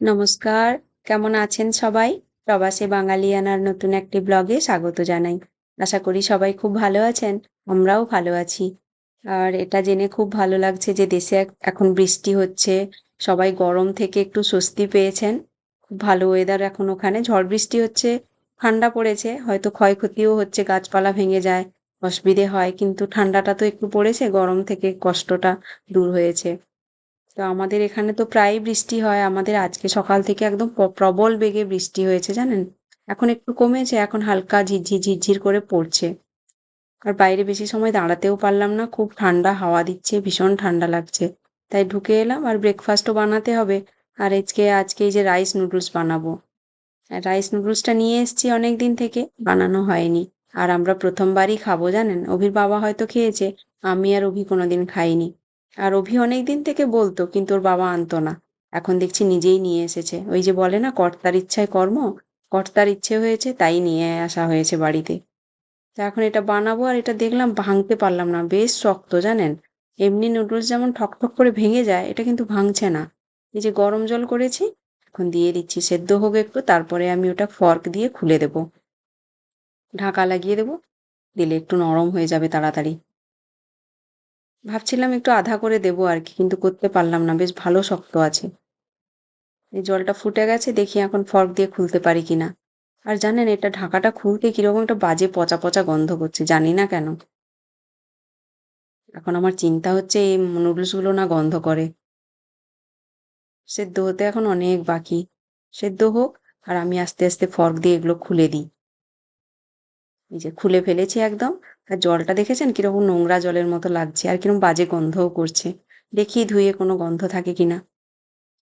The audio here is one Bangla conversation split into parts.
নমস্কার, কেমন আছেন সবাই? প্রবাসী বাঙালিয়ানার নতুন একটি ব্লগে স্বাগত জানাই। আশা করি সবাই খুব ভালো আছেন, আমরাও ভালো আছি। আর এটা জেনে খুব ভালো লাগছে যে দেশে এখন বৃষ্টি হচ্ছে, সবাই গরম থেকে একটু স্বস্তি পেয়েছেন। খুব ভালো ওয়েদার এখন ওখানে, ঝড় বৃষ্টি হচ্ছে, ঠান্ডা পড়েছে, হয়তো ক্ষয়ক্ষতিও হচ্ছে, গাছপালা ভেঙে যায়, অসুবিধে হয়, কিন্তু ঠান্ডাটা তো একটু পড়েছে, গরম থেকে কষ্টটা দূর হয়েছে। তো আমাদের এখানে তো প্রায়ই বৃষ্টি হয়। আমাদের আজকে সকাল থেকে একদম প্রবল বেগে বৃষ্টি হয়েছে, জানেন? এখন একটু কমেছে, এখন হালকা ঝিরঝির ঝিরঝির করে পড়ছে। আর বাইরে বেশি সময় দাঁড়াতেও পারলাম না, খুব ঠান্ডা হাওয়া দিচ্ছে, ভীষণ ঠান্ডা লাগছে। তাই ঢুকে এলাম আর ব্রেকফাস্টও বানাতে হবে। আর আজকে আজকে এই যে রাইস নুডলস বানাবো। রাইস নুডলসটা নিয়ে এসেছি অনেক দিন থেকে, বানানো হয়নি। আর আমরা প্রথমবারই খাব, জানেন? অভির বাবা হয়তো খেয়েছে, আমি আর অভি কোনোদিন খাইনি। আর অভি অনেক দিন থেকে বলতো, কিন্তু ওর বাবা আনতো না। এখন দেখছি নিজেই নিয়ে এসেছে। ওই যে বলে না, কর্তার ইচ্ছায় কর্ম, কর্তার ইচ্ছে হয়েছে তাই নিয়ে আসা হয়েছে বাড়িতে। তা এখন এটা বানাবো আর এটা দেখলাম ভাঙতে পারলাম না, বেশ শক্ত জানেন? এমনি নুডলস যেমন ঠকঠক করে ভেঙে যায়, এটা কিন্তু ভাঙছে না। এই যে গরম জল করেছি, এখন দিয়ে দিচ্ছি, সেদ্ধ হোক একটু, তারপরে আমি ওটা ফর্ক দিয়ে খুলে দেব। ঢাকা লাগিয়ে দেব, দিলে একটু নরম হয়ে যাবে তাড়াতাড়ি। ভাবছিলাম একটু আধা করে দেবো আর কি, কিন্তু করতে পারলাম না, বেশ ভালো শক্ত আছে। এই জলটা ফুটে গেছে, দেখি এখন ফর্ক দিয়ে খুলতে পারি কিনা। আর জানেন, এটা ঢাকাটা খুলতে কীরকম একটা বাজে পচা পচা গন্ধ করছে, জানি না কেন। এখন আমার চিন্তা হচ্ছে এই নুডলসগুলো না গন্ধ করে। সেদ্ধ হতে এখন অনেক বাকি। সেদ্ধ হোক আর আমি আস্তে আস্তে ফর্ক দিয়ে এগুলো খুলে দিই। এই যে খুলে ফেলেছি একদম। আর জলটা দেখেছেন কীরকম নোংরা জলের মতো লাগছে আর কীরকম বাজে গন্ধও করছে। দেখি ধুয়ে কোনো গন্ধ থাকে কিনা।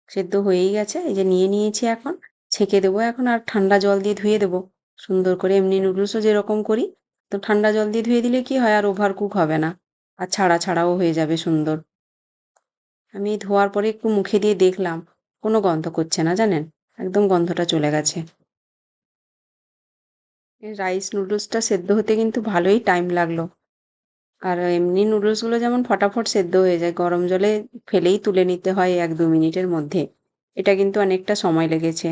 সেদ্ধ হয়েই গেছে, এই যে নিয়ে নিয়েছি এখন। ছেঁকে দেবো এখন আর ঠান্ডা জল দিয়ে ধুয়ে দেবো। সুন্দর করে এমনি নুডলসও যেরকম করি, তো ঠান্ডা জল দিয়ে ধুয়ে দিলে কি হয় আর ওভার কুক হবে না। আর ছাড়া ছাড়াও হয়ে যাবে সুন্দর। আমি ধোয়ার পরে একটু মুখে দিয়ে দেখলাম, কোনো গন্ধ করছে না জানেন? একদম গন্ধটা চলে গেছে। রাইস নুডলসটা সেদ্ধ হতে কিন্তু ভালোই টাইম লাগল। আর এমনি নুডলসগুলো যেমন ফটাফট সেদ্ধ হয়ে যায়, গরম জলে ফেলেই তুলে নিতে হয় এক দু মিনিটের মধ্যে। এটা কিন্তু অনেকটা সময় লেগেছে।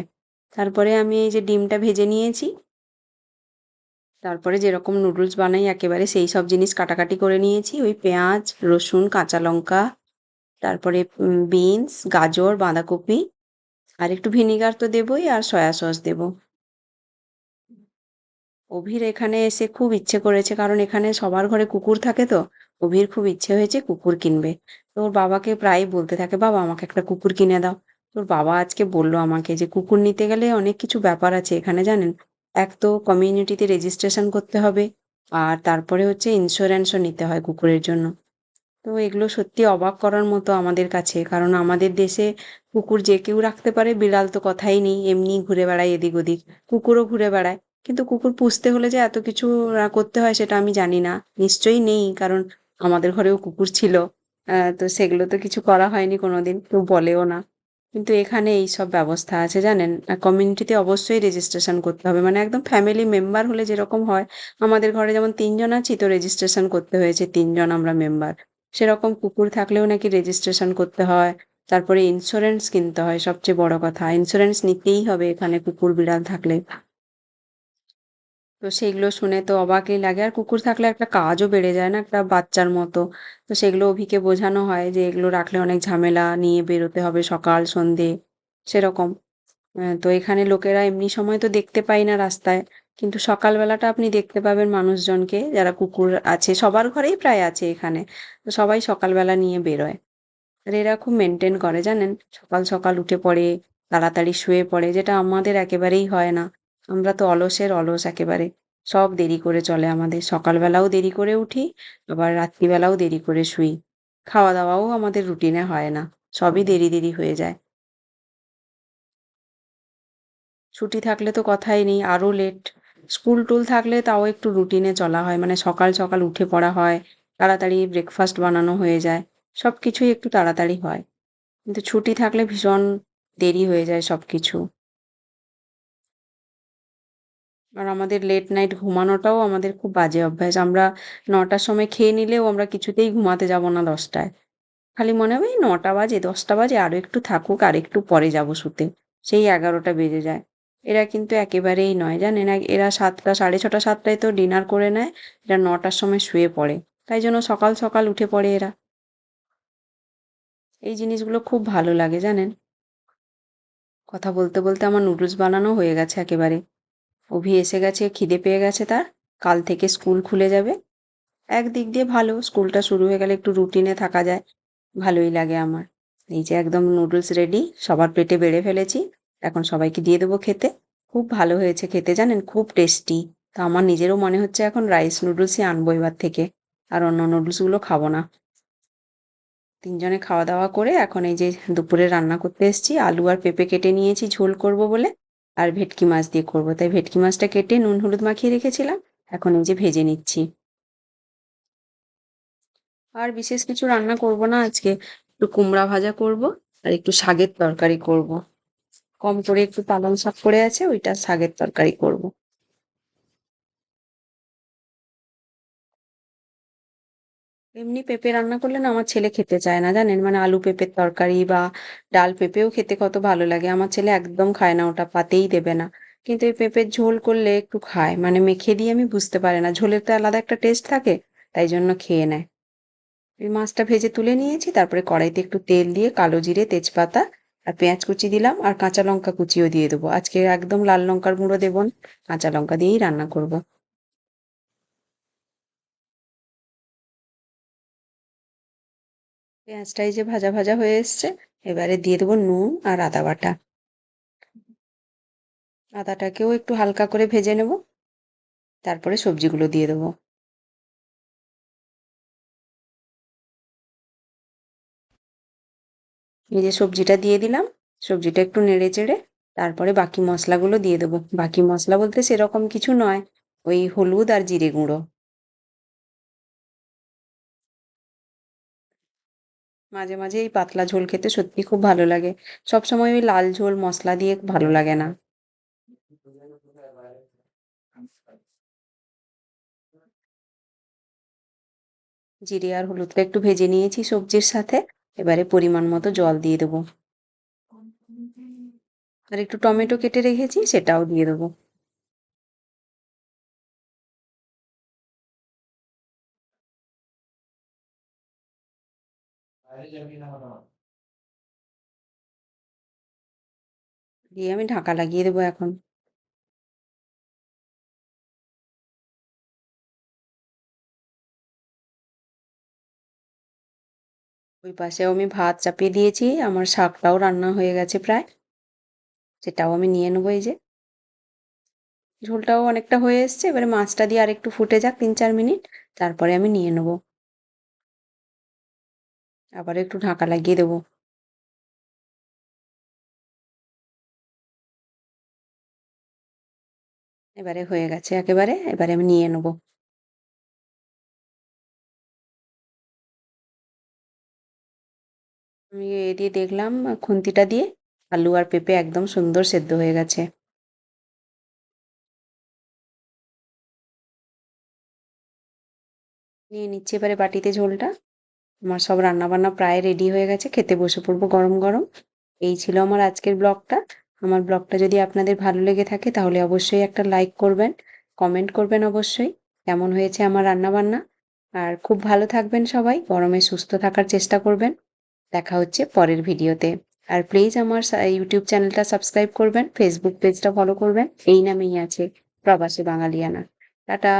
তারপরে আমি এই যে ডিমটা ভেজে নিয়েছি, তারপরে যেরকম নুডলস বানাই, একেবারে সেই সব জিনিস কাটাকাটি করে নিয়েছি। ওই পেঁয়াজ, রসুন, কাঁচা লঙ্কা, তারপরে বিনস গাজর, বাঁধাকপি, আর একটু ভিনিগার তো দেবই আর সয়া সস দেবো। অভির এখানে এসে খুব ইচ্ছে করেছে, কারণ এখানে সবার ঘরে কুকুর থাকে তো। অভির খুব ইচ্ছে হয়েছে কুকুর কিনবে। তো ওর বাবাকে প্রায় বলতে থাকে, বাবা, আমাকে একটা কুকুর কিনে দাও। তোর বাবা আজকে বলল আমাকে যে, কুকুর নিতে গেলে অনেক কিছু ব্যাপার আছে এখানে, জানেন? এক তো কমিউনিটিতে রেজিস্ট্রেশন করতে হবে, আর তারপরে হচ্ছে ইন্স্যুরেন্সও নিতে হয় কুকুরের জন্য। তো এগুলো সত্যি অবাক করার মতো আমাদের কাছে, কারণ আমাদের দেশে কুকুর যে কেউ রাখতে পারে, বিড়াল তো কথাই নেই, এমনি ঘুরে বেড়ায় এদিক ওদিক কুকুরও ঘুরে বেড়ায়। কিন্তু কুকুর পুষতে হলে যে এত কিছু করতে হয় সেটা আমি জানি না। নিশ্চয়ই নেই, কারণ আমাদের ঘরেও কুকুর ছিল। তো সেগুলো তো কিছু করা হয়নি কোনোদিন, কেউ বলেও না। কিন্তু এখানে এই সব ব্যবস্থা আছে জানেন? কমিউনিটিতে অবশ্যই রেজিস্ট্রেশন করতে হবে। মানে একদম ফ্যামিলি মেম্বার হলে যেরকম হয়, আমাদের ঘরে যেমন তিনজন আছি, তো রেজিস্ট্রেশন করতে হয়েছে তিনজন আমরা মেম্বার সেরকম কুকুর থাকলেও নাকি রেজিস্ট্রেশন করতে হয়। তারপরে ইন্স্যুরেন্স কিনতে হয়, সবচেয়ে বড় কথা। ইন্স্যুরেন্স নিতেই হবে এখানে কুকুর বিড়াল থাকলে। তো সেইগুলো শুনে তো অবাকই লাগে। আর কুকুর থাকলে একটা কাজও বেড়ে যায় না একটা বাচ্চার মতো। তো সেগুলো অভিকে বোঝানো হয় যে এগুলো রাখলে অনেক ঝামেলা নিয়ে বেরোতে হবে সকাল, সন্ধে, সেরকম। তো এখানে লোকেরা এমনি সময় তো দেখতে পাই না রাস্তায়। কিন্তু সকালবেলাটা আপনি দেখতে পাবেন মানুষজনকে, যারা কুকুর আছে, সবার ঘরেই প্রায় আছে এখানে। তো সবাই সকালবেলা নিয়ে বেরোয়। আর এরা খুব মেনটেন করে জানেন? সকাল সকাল উঠে পড়ে, তাড়াতাড়ি শুয়ে পড়ে, যেটা আমাদের একেবারেই হয় না। আমরা তো অলসের অলস একেবারে। সব দেরি করে চলে আমাদের। সকালবেলাও দেরি করে উঠি, আবার রাত্রিবেলাও দেরি করে শুই। খাওয়া দাওয়াও আমাদের রুটিনে হয় না। সবই দেরি দেরি হয়ে যায়। ছুটি থাকলে তো কথাই নেই আরও লেট স্কুল টুল থাকলে তাও একটু রুটিনে চলা হয় মানে সকাল সকাল উঠে পড়া হয়, তাড়াতাড়ি ব্রেকফাস্ট বানানো হয়ে যায় সব কিছুই একটু তাড়াতাড়ি হয়। কিন্তু ছুটি থাকলে ভীষণ দেরি হয়ে যায় সব কিছু আর আমাদের লেট নাইট ঘুমানোটাও আমাদের খুব বাজে অভ্যাস। আমরা নটার সময় খেয়ে নিলেও আমরা কিছুতেই ঘুমাতে যাব না দশটায়। খালি মনে হবে, এই নটা বাজে, দশটা বাজে আরও একটু থাকুক, আর একটু পরে যাব শুতে। সেই এগারোটা বেজে যায়। এরা কিন্তু একেবারেই নয়, জানেন? এরা সাতটা, সাড়ে ছটা, সাতটায় তো ডিনার করে নেয়, এরা নটার সময় শুয়ে পড়ে। তাই জন্য সকাল সকাল উঠে পড়ে এরা। এই জিনিসগুলো খুব ভালো লাগে, জানেন? কথা বলতে বলতে আমার নুডলস বানানো হয়ে গেছে একেবারে। অভি এসে গেছে, খিদে পেয়ে গেছে তার। কাল থেকে স্কুল খুলে যাবে। একদিক দিয়ে ভালো, স্কুলটা শুরু হয়ে গেলে একটু রুটিনে থাকা যায়। ভালোই লাগে আমার। এই যে একদম নুডলস রেডি সবার পেটে বেড়ে ফেলেছি। এখন সবাইকে দিয়ে দেবো খেতে। খুব ভালো হয়েছে খেতে, জানেন? খুব টেস্টি তা আমার নিজেরও মনে হচ্ছে এখন রাইস নুডলসই আনব এবার থেকে। আর অন্য নুডলসগুলো খাব না। তিনজনে খাওয়া দাওয়া করে এখন এই যে দুপুরে রান্না করতে এসেছি। আলু আর পেঁপে কেটে নিয়েছি, ঝোল করব বলে। আর ভেটকি মাছ দিয়ে করব। তাই ভেটকি মাছটা কেটে নুন, হলুদ মাখিয়ে রেখেছিলাম। এখন এই যে ভেজে নিচ্ছি। আর বিশেষ কিছু রান্না করব না, আজকে একটু কুমড়া ভাজা করব আর একটু শাগের তরকারি করব। কম করে একটু পালং শাক করে আছে, ওইটা শাগের তরকারি করব। এমনি পেঁপে রান্না করলে না আমার ছেলে খেতে চায় না, জানেন? মানে আলু পেঁপের তরকারি বা ডাল পেঁপেও খেতে কত ভালো লাগে। আমার ছেলে একদম খায় না, ওটা পাতেই দেবে না। কিন্তু এই পেঁপের ঝোল করলে একটু খায় মানে মেখে দিয়ে আমি বুঝতে পারি না। ঝোলের তো আলাদা একটা টেস্ট থাকে, তাই জন্য খেয়ে নেয়। এই মাছটা ভেজে তুলে নিয়েছি, তারপরে কড়াইতে একটু তেল দিয়ে কালো জিরে, তেজপাতা আর পেঁয়াজ কুচি দিলাম আর কাঁচা লঙ্কা কুচিও দিয়ে দেবো। আজকে একদম লাল লঙ্কার গুঁড়ো দেবো কাঁচা লঙ্কা দিয়েই রান্না করব। পেঁয়াজটাই যে ভাজা ভাজা হয়ে এসছে, এবারে দিয়ে দেবো নুন আর আদা বাটা। আদাটাকেও একটু হালকা করে ভেজে নেব, তারপরে সবজিগুলো দিয়ে দেবো। এই যে সবজিটা দিয়ে দিলাম, সবজিটা একটু নেড়ে চেড়ে, তারপরে বাকি মশলাগুলো দিয়ে দেবো। বাকি মশলা বলতে সেরকম কিছু নয়, ওই হলুদ আর জিরে গুঁড়ো। মাঝে মাঝে এই পাতলা ঝোল খেতে সত্যি খুব ভালো লাগে। সবসময় ওই লাল ঝোল মশলা দিয়ে ভালো লাগে না। জিরে আর হলুদটা একটু ভেজে নিয়েছি সবজির সাথে। এবারে পরিমাণ মতো জল দিয়ে দেবো। আর একটু টমেটো কেটে রেখেছি, সেটাও দিয়ে দেবো। দিয়ে আমি ঢাকা লাগিয়ে দেবো এখন। ওই পাশেও আমি ভাত চাপিয়ে দিয়েছি, আমার শাকটাও রান্না হয়ে গেছে প্রায়। সেটাও আমি নিয়ে নেব এই যে। ঝোলটাও অনেকটা হয়ে এসছে, এবারে মাছটা দিয়ে আর একটু ফুটে যাক তিন চার মিনিট, তারপরে আমি নিয়ে নেব। আবার একটু ঢাকা লাগিয়ে দেবো। এবারে হয়ে গেছে একেবারে, এবারে আমি নিয়ে নেব। আমি এ দিয়ে দেখলাম খুন্তিটা দিয়ে আলু আর পেঁপে একদম সুন্দর সেদ্ধ হয়ে গেছে। নিয়ে নিচ্ছি এবারে বাটিতে ঝোলটা। আমার সব রান্নাবান্না প্রায় রেডি হয়ে গেছে, খেতে বসে পড়ব গরম গরম। এই ছিল আমার আজকের ব্লগটা। আমার ব্লগটা যদি আপনাদের ভালো লেগে থাকে, তাহলে অবশ্যই একটা লাইক করবেন কমেন্ট করবেন অবশ্যই। কেমন হয়েছে আমার রান্নাবান্না? আর খুব ভালো থাকবেন সবাই, গরমে সুস্থ থাকার চেষ্টা করবেন। দেখা হচ্ছে পরের ভিডিওতে। আর প্লিজ আমার ইউটিউব চ্যানেলটা সাবস্ক্রাইব করবেন ফেসবুক পেজটা ফলো করবেন। এই নামেই আছে প্রবাসী বাঙালিয়ানা। টাটা!